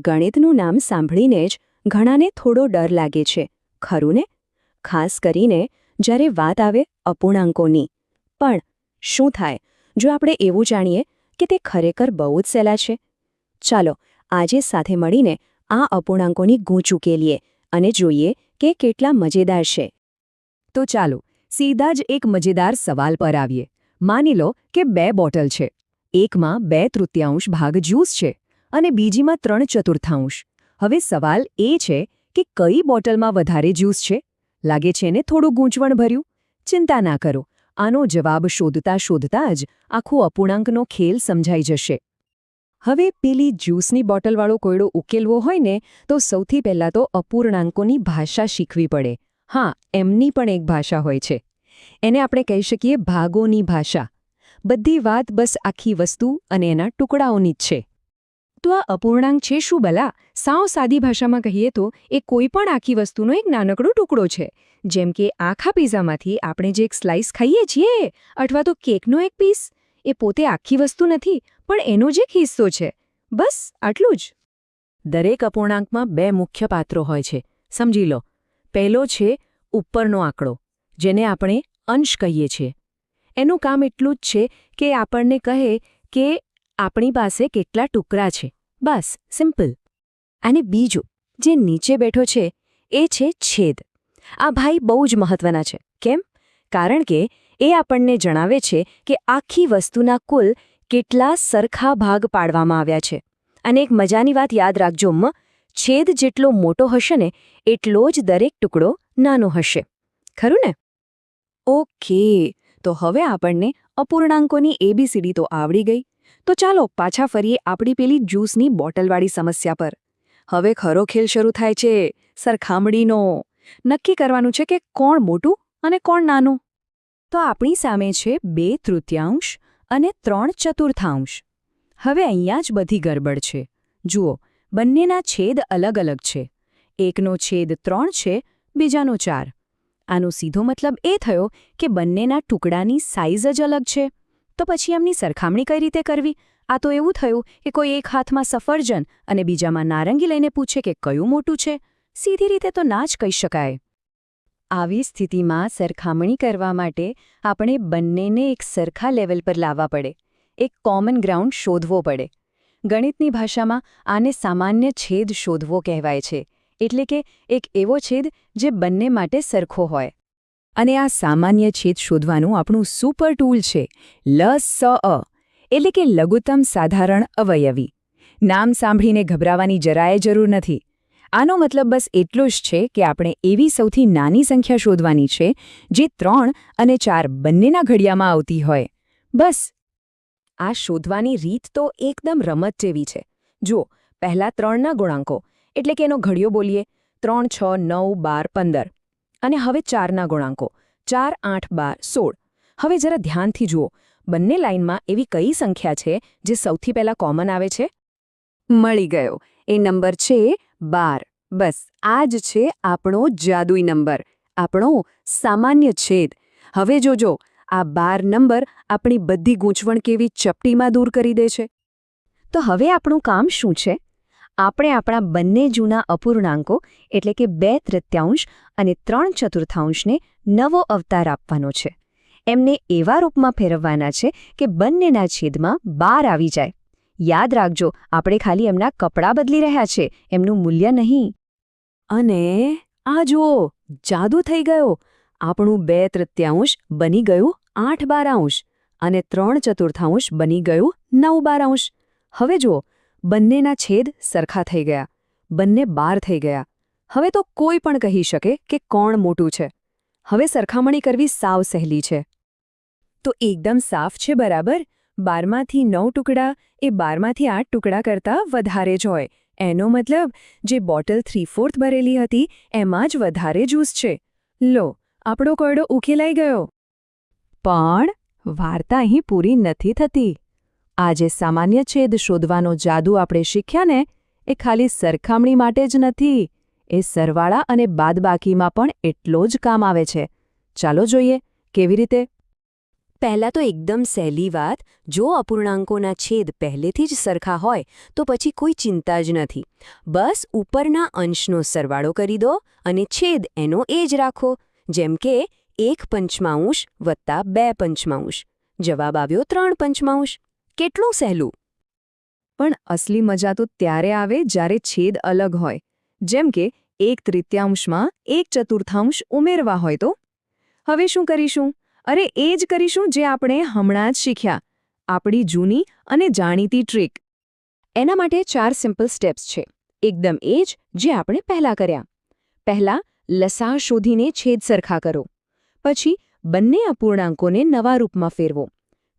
ગણિતનું નામ સાંભળીને જ ઘણાને થોડો ડર લાગે છે. ખરું ને? ખાસ કરીને જ્યારે વાત આવે અપૂર્ણાંકોની. પણ શું થાય? જો આપણે એવું જાણીએ કે તે ખરેખર બહુ જ સહેલા છે? ચાલો, આજે સાથે મળીને આ અપૂર્ણાંકોની ગૂંચ ઉકેલીએ અને જોઈએ કે કેટલા મજેદાર છે. તો ચાલો, સીધા જ એક મજેદાર સવાલ પર આવીએ. માની લો કે બે બોટલ છે. એકમાં બે તૃતીયાંશ ભાગ જ્યુસ છે. અને બીજીમાં ત્રણ ચતુર્થાંશ. હવે સવાલ એ છે કે કઈ બોટલમાં વધારે જ્યુસ છે? લાગે છે ને થોડું ગૂંચવણભર્યું? ચિંતા ના કરો. આનો જવાબ શોધતા શોધતા જ આખો અપૂર્ણાંકનો ખેલ સમજાઈ જશે. હવે પેલી જ્યુસની બોટલવાળો કોયડો ઉકેલવો હોય ને, તો સૌથી પહેલાં તો અપૂર્ણાંકોની ભાષા શીખવી પડે. હા, એમની પણ એક ભાષા હોય છે. એને આપણે કહી શકીએ ભાગોની ભાષા. બધી વાત બસ આખી વસ્તુ અને એના ટુકડાઓની જ છે. તો આ અપૂર્ણાંક છે શું બલા? સાવ સાદી ભાષામાં કહીએ તો એ કોઈ પણ આખી વસ્તુનો એક નાનકડો ટુકડો છે. જેમ કે આખા પિઝામાંથી આપણે જે એક સ્લાઇસ ખાઈએ છીએ અથવા તો કેકનો એક પીસ, એ પોતે આખી વસ્તુ નથી, પણ એનો જ એક હિસ્સો છે. બસ, આટલું જ. દરેક અપૂર્ણાંકમાં બે મુખ્ય પાત્રો હોય છે. સમજી લો. પહેલો છે ઉપરનો આંકડો, જેને આપણે અંશ કહીએ છીએ. એનું કામ એટલું જ છે કે આપણને કહે કે આપણી પાસે કેટલા ટુકડા છે. બસ, સિમ્પલ. અને બીજું, જે નીચે બેઠો છે, એ છે છેદ. આ ભાઈ બહુ જ મહત્વના છે. કેમ? કારણ કે એ આપણને જણાવે છે કે આખી વસ્તુના કુલ કેટલા સરખા ભાગ પાડવામાં આવ્યા છે. અને એક મજાની વાત યાદ રાખજો મ છેદ જેટલો મોટો હશે ને, એટલો જ દરેક ટુકડો નાનો હશે. ખરું ને? ઓકે, તો હવે આપણને અપૂર્ણાંકોની એબીસીડી તો આવડી ગઈ. તો ચાલો પાછા ફરીએ આપણી પેલી જ્યુસની બોટલવાળી સમસ્યા પર. હવે ખરો ખેલ શરૂ થાય છે સરખામણીનો નક્કી કરવાનું છે કે કોણ મોટું અને કોણ નાનું? તો આપણી સામે છે બે તૃતીયાંશ અને ત્રણ ચતુર્થાંશ. હવે અહીંયા જ બધી ગરબડ છે. જુઓ, બંનેના છેદ અલગ અલગ છે. એકનો છેદ ત્રણ છે, બીજાનો ચાર. આનો સીધો મતલબ એ થયો કે બંનેના ટુકડાની સાઇઝ જ અલગ છે. તો પછી એમની સરખામણી કઈ રીતે કરવી? આ તો એવું થયું કે કોઈ એક હાથમાં સફરજન અને બીજામાં નારંગી લઈને પૂછે કે કયું મોટું છે. સીધી રીતે તો ના જ કહી શકાય. આવી સ્થિતિમાં સરખામણી કરવા માટે આપણે બંનેને એક સરખા લેવલ પર લાવવા પડે. એક કોમન ગ્રાઉન્ડ શોધવો પડે. ગણિતની ભાષામાં આને સામાન્ય છેદ શોધવો કહેવાય છે. એટલે કે એક એવો છેદ જે બંને માટે સરખો હોય. અને આ સામાન્ય છેદ શોધવાનું આપણું સુપર ટૂલ છે, લ સ અ, એટલે કે લઘુત્તમ સાધારણ અવયવી. નામ સાંભળીને ગભરાવાની જરાય જરૂર નથી. આનો મતલબ બસ એટલો જ છે કે આપણે એવી સૌથી નાની સંખ્યા શોધવાની છે, જે ત્રણ અને ચાર બંનેના ઘડિયામાં આવતી હોય. બસ. આ શોધવાની રીત તો એકદમ રમત જેવી છે. જુઓ, પહેલા ત્રણના ગુણાંકો, એટલે કે એનો ઘડિયો બોલીએ, ત્રણ, છ, નવ, બાર, પંદર. અને હવે ચારના ગુણાંકો. ચાર, આઠ, બાર, સોળ. હવે જરા ધ્યાનથી જુઓ. બંને લાઇનમાં એવી કઈ સંખ્યા છે જે સૌથી પહેલા કોમન આવે છે? મળી ગયો. એ નંબર છે બાર. બસ, આ જ છે આપણો જાદુઈ નંબર. આપણો સામાન્ય છેદ. હવે જોજો, આ બાર નંબર આપણી બધી ગૂંચવણ કેવી ચપટીમાં દૂર કરી દે છે? તો હવે આપણું કામ શું છે? આપણે આપણા બંને જૂના અપૂર્ણાંકો, એટલે કે બે તૃત્યાંશ અને ત્રણ ચતુર્થાંશને નવો અવતાર આપવાનો છે. એમને એવા રૂપમાં ફેરવવાના છે કે બંનેના છેદમાં બાર આવી જાય. યાદ રાખજો, આપણે ખાલી એમના કપડાં બદલી રહ્યા છે, એમનું મૂલ્ય નહીં. અને આ જુઓ, જાદુ થઈ ગયો. આપણું બે તૃત્યાંશ બની ગયું આઠ બારાંશ અને ત્રણ ચતુર્થાંશ બની ગયું નવ બારાંશ. હવે જુઓ બંનેના છેદ સરખા થઈ ગયા. બંને બાર થઈ ગયા. હવે તો કોઈ પણ કહી શકે કે કોણ મોટું છે. હવે સરખામણી કરવી સાવ સહેલી છે. તો એકદમ સાફ છે બરાબર. બારમાંથી નવ ટુકડા એ બારમાંથી આઠ ટુકડા કરતાં વધારે જ હોય. એનો મતલબ, જે બોટલ થ્રી ફોર્થ ભરેલી હતી, એમાં જ વધારે જ્યુસ છે. લો, આપણો કોયડો ઉકેલાઈ ગયો. પણ વાર્તા અહીં પૂરી નથી થતી. આ જે સામાન્ય છેદ શોધવાનો જાદુ આપણે શીખ્યા ને, એ ખાલી સરખામણી માટે જ નથી, એ સરવાળા અને બાદબાકીમાં પણ એટલો જ કામ આવે છે. ચાલો જોઈએ, કેવી રીતે? પહેલાં તો એકદમ સહેલી વાત, જો અપૂર્ણાંકોના છેદ પહેલેથી જ સરખા હોય, તો પછી કોઈ ચિંતા જ નથી. બસ ઉપરના અંશનો સરવાળો કરી દો અને છેદ એનો એ જ રાખો, જેમ કે એક પંચમાંશ વત્તા બે પંચમાંશ. જવાબ આવ્યો ત્રણ પંચમાંશ. કેટલું સહેલું? પણ અસલી મજા તો ત્યારે આવે જ્યારે છેદ અલગ હોય. જેમ કે, એક તૃતીયાંશમાં એક ચતુર્થાંશ ઉમેરવા હોય તો? હવે શું કરીશું? અરે, એ જ કરીશું જે આપણે હમણાં જ શીખ્યા. આપણી જૂની અને જાણીતી ટ્રીક. એના માટે ચાર સિમ્પલ સ્ટેપ્સ છે. એકદમ એ જ જે આપણે પહેલા કર્યા. પહેલા, લસા શોધીને છેદ સરખા કરો. પછી, બંને અપૂર્ણાંકોને નવા રૂપમાં ફેરવો.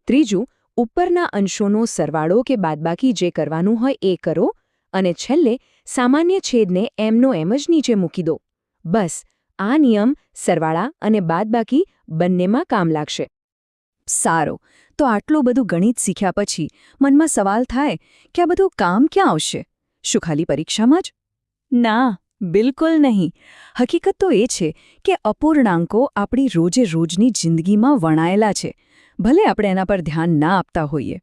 ત્રીજું ઉપરના અંશોનો સરવાળો કે બાદબાકી જે કરવાનું હોય એ કરો અને છેલ્લે સામાન્ય છેદને એમનો એમ જ નીચે મૂકી દો. બસ, આ નિયમ, સરવાળા અને બાદબાકી બંનેમાં કામ લાગશે. સારો, તો આટલું બધું ગણિત શીખ્યા પછી મનમાં સવાલ થાય કે આ બધું કામ ક્યાં આવશે? શું ખાલી પરીક્ષામાં જ? ના, બિલકુલ નહીં. હકીકત તો એ છે કે અપૂર્ણાંકો આપણી રોજે રોજની જિંદગીમાં વણાયેલા છે. ભલે આપણે એના પર ધ્યાન ના આપતા હોઈએ.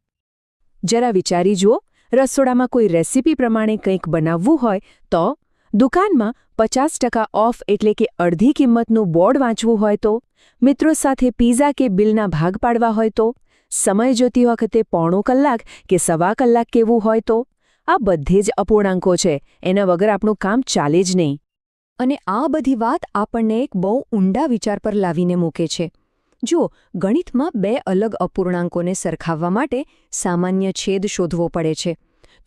જરા વિચારી જુઓ, રસોડામાં કોઈ રેસીપી પ્રમાણે કંઈક બનાવવું હોય તો દુકાનમાં પચાસ ટકા ઓફ એટલે કે અડધી કિંમતનું બોર્ડ વાંચવું હોય તો, મિત્રો સાથે પીઝા કે બિલના ભાગ પાડવા હોય તો, સમય જોતી વખતે પોણો કલાક કે સવા કલાક કેવું હોય તો, આ બધે જ અપૂર્ણાંકો છે, એના વગર આપણું કામ ચાલે જ નહીં. અને આ બધી વાત આપણને એક બહુ ઊંડા વિચાર પર લાવીને મૂકે છે. જો ગણિતમાં બે અલગ અપૂર્ણાંકોને સરખાવવા માટે સામાન્ય છેદ શોધવો પડે છે,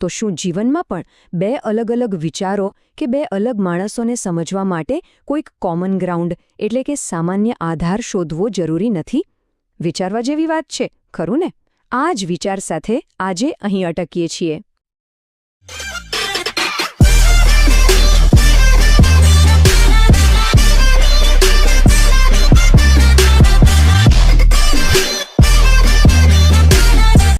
તો શું જીવનમાં પણ બે અલગ અલગ વિચારો કે બે અલગ માણસોને સમજવા માટે કોઈક કોમન ગ્રાઉન્ડ એટલે કે સામાન્ય આધાર શોધવો જરૂરી નથી? વિચારવા જેવી વાત છે, ખરું ને? આ જ વિચાર સાથે આજે અહીં અટકીએ છીએ.